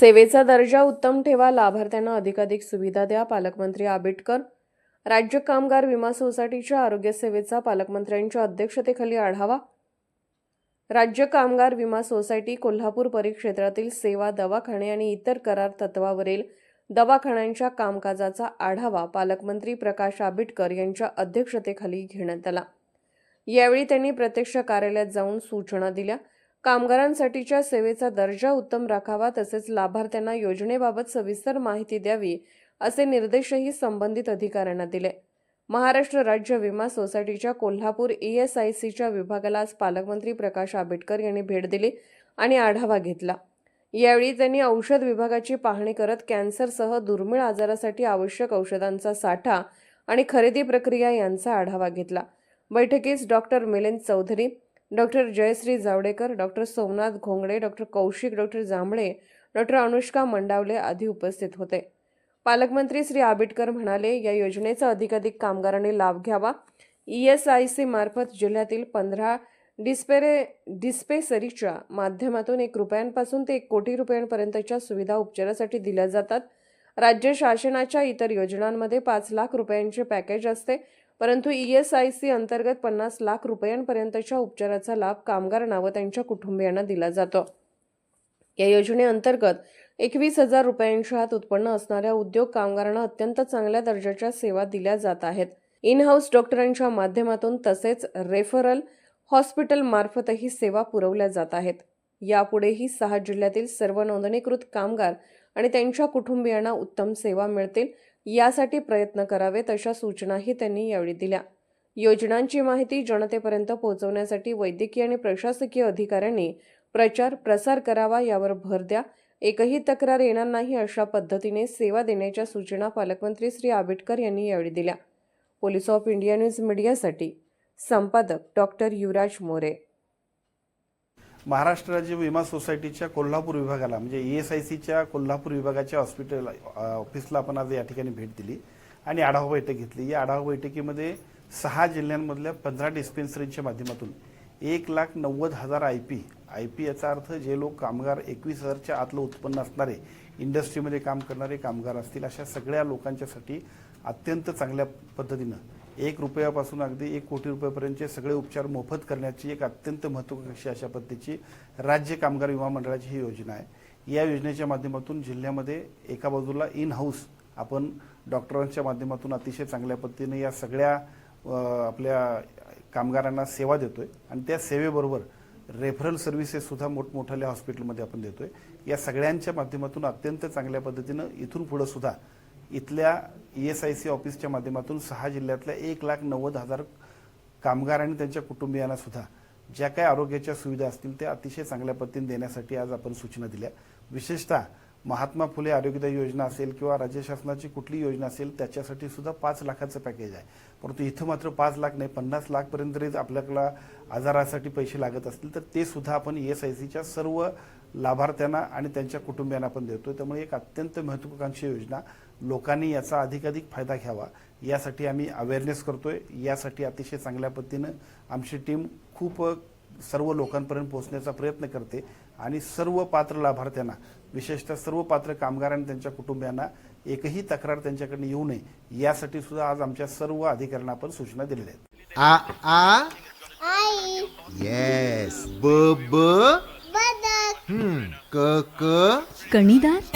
सेवेचा दर्जा उत्तम ठेवा लाभार्थ्यांना अधिकाधिक सुविधा द्या पालकमंत्री आबिटकर राज्य कामगार विमा सोसायटीच्या आरोग्य सेवेचा पालकमंत्र्यांच्या अध्यक्षतेखाली आढावा. राज्य कामगार विमा सोसायटी कोल्हापूर परिक्षेत्रातील सेवा दवाखाने आणि इतर करार तत्वावरील दवाखान्यांच्या कामकाजाचा आढावा पालकमंत्री प्रकाश आबिटकर यांच्या अध्यक्षतेखाली घेण्यात आला. यावेळी त्यांनी प्रत्यक्ष कार्यालयात जाऊन सूचना दिल्या. कामगारांसाठीच्या सेवेचा दर्जा उत्तम राखावा तसेच लाभार्थ्यांना योजनेबाबत सविस्तर माहिती द्यावी असे निर्देशही संबंधित अधिकाऱ्यांना दिले. महाराष्ट्र राज्य विमा सोसायटीच्या कोल्हापूर ई एस आय सीच्या विभागाला आज पालकमंत्री प्रकाश आंबेडकर यांनी भेट दिली आणि आढावा घेतला. यावेळी त्यांनी औषध विभागाची पाहणी करत कॅन्सरसह दुर्मिळ आजारासाठी आवश्यक औषधांचा साठा आणि खरेदी प्रक्रिया यांचा आढावा घेतला. बैठकीस doctor Milind Chaudhari doctor Jayashree Javadekar doctor Somnath Ghongade doctor Kaushik doctor Jambhale doctor Anushka Mandavale आदी उपस्थित होते. पालकमंत्री श्री आबिटकर म्हणाले या योजनेचा अधिकाधिक कामगारांनी लाभ घ्यावा. ई एस आय सी मार्फत जिल्ह्यातील पंधरा डिस्पेरे डिस्पेसरीच्या माध्यमातून एक रुपयांपासून ते एक कोटी रुपयांपर्यंतच्या सुविधा उपचारासाठी दिल्या जातात. राज्य शासनाच्या इतर योजनांमध्ये पाच लाख रुपयांचे पॅकेज असते परंतु ई एस आय सी अंतर्गत पन्नास लाख रुपयांपर्यंतच्या उपचाराचा लाभ कामगारांना व त्यांच्या कुटुंबियांना दिला जातो. या योजनेअंतर्गत एकवीस हजार रुपयांच्या आत उत्पन्न असणाऱ्या उद्योग कामगारांना अत्यंत चांगल्या दर्जाच्या सेवा दिल्या जात आहेत. इन हाऊस डॉक्टरांच्या माध्यमातून तसेच रेफरल हॉस्पिटल मार्फतही सेवा पुरवल्या जात आहेत. यापुढेही सहा जिल्ह्यातील सर्व नोंदणीकृत कामगार आणि त्यांच्या कुटुंबियांना उत्तम सेवा मिळतील यासाठी प्रयत्न करावेत अशा सूचनाही त्यांनी यावेळी दिल्या. योजनांची माहिती जनतेपर्यंत पोहोचवण्यासाठी वैद्यकीय आणि प्रशासकीय अधिकाऱ्यांनी प्रचार प्रसार करावा यावर भर द्या. एकही तक्रार येणार नाही अशा पद्धतीने सेवा देण्याच्या सूचना पालकमंत्री श्री आंबेडकर यांनी यावेळी दिल्या. पोलीस ऑफ इंडिया न्यूज मीडियासाठी संपादक डॉक्टर युवराज मोरे. महाराष्ट्र राज्य विमा सोसायटीच्या कोल्हापूर विभागाला म्हणजे ई एस आय सीच्या कोल्हापूर विभागाच्या हॉस्पिटल ऑफिसला आपण आज या ठिकाणी भेट दिली आणि आढावा बैठक घेतली. या आढावा बैठकीमध्ये सहा जिल्ह्यांमधल्या पंधरा डिस्पेन्सरींच्या माध्यमातून एक लाख नव्वद हजार आय पी आय पी याचा अर्थ जे लोक कामगार एकवीस हजारच्या आतलं उत्पन्न असणारे इंडस्ट्रीमध्ये काम करणारे कामगार असतील अशा सगळ्या लोकांच्यासाठी अत्यंत चांगल्या पद्धतीनं एक रुपयापासून अगदी एक कोटी रुपयापर्यंतचे सगळे उपचार मोफत करण्याची एक अत्यंत महत्त्वाकांक्षी अशा पद्धतीची राज्य कामगार विमा मंडळाची ही योजना आहे. या योजनेच्या माध्यमातून जिल्ह्यामध्ये एका बाजूला इन हाऊस आपण डॉक्टरांच्या माध्यमातून अतिशय चांगल्या पद्धतीने या सगळ्या आपल्या कामगारांना सेवा देतोय. आणि त्या सेवेबरोबर रेफरल सर्व्हिसेससुद्धा मोठमोठ्या हॉस्पिटलमध्ये आपण देतोय. या सगळ्यांच्या माध्यमातून अत्यंत चांगल्या पद्धतीनं इथून पुढं सुद्धा इथल्या ई एस आय सी ऑफिसच्या माध्यमातून सहा जिल्ह्यातल्या एक लाख नव्वद हजार कामगार आणि त्यांच्या कुटुंबियांना सुद्धा ज्या काही आरोग्याच्या सुविधा असतील त्या अतिशय चांगल्या पद्धतीने देण्यासाठी आज आपण सूचना दिल्या. विशेषतः महात्मा फुले आरोग्यदायी योजना असेल किंवा राज्य शासनाची कुठली योजना असेल त्याच्यासाठी सुद्धा पाच लाखाचं पॅकेज आहे. परंतु इथं मात्र पाच लाख नाही पन्नास लाखपर्यंत जरी आपल्याला आजारासाठी पैसे लागत असतील तर ते सुद्धा आपण ई एस आय सीच्या सर्व लाभार्थ्यांना आणि त्यांच्या कुटुंबियांना आपण देतोय. त्यामुळे एक अत्यंत महत्वाकांक्षी योजना लोकांनी याचा अधिकाधिक फायदा घ्यावा. यासाठी आम्ही अवेअरनेस करतोय. यासाठी अतिशय चांगल्या पद्धतीनं आमची टीम खूप सर्व लोकांपर्यंत पोहोचण्याचा प्रयत्न करते. आणि सर्व पात्र लाभार्थ्यांना विशेषतः सर्व पात्र कामगार आणि त्यांच्या कुटुंबियांना एकही तक्रार त्यांच्याकडे येऊ नये. यासाठी सुद्धा आज आमच्या सर्व अधिकाऱ्यांना आपण सूचना दिलेल्या आहेत. आ आ? आई. येस ब ब? हम्म. क क? कणीदार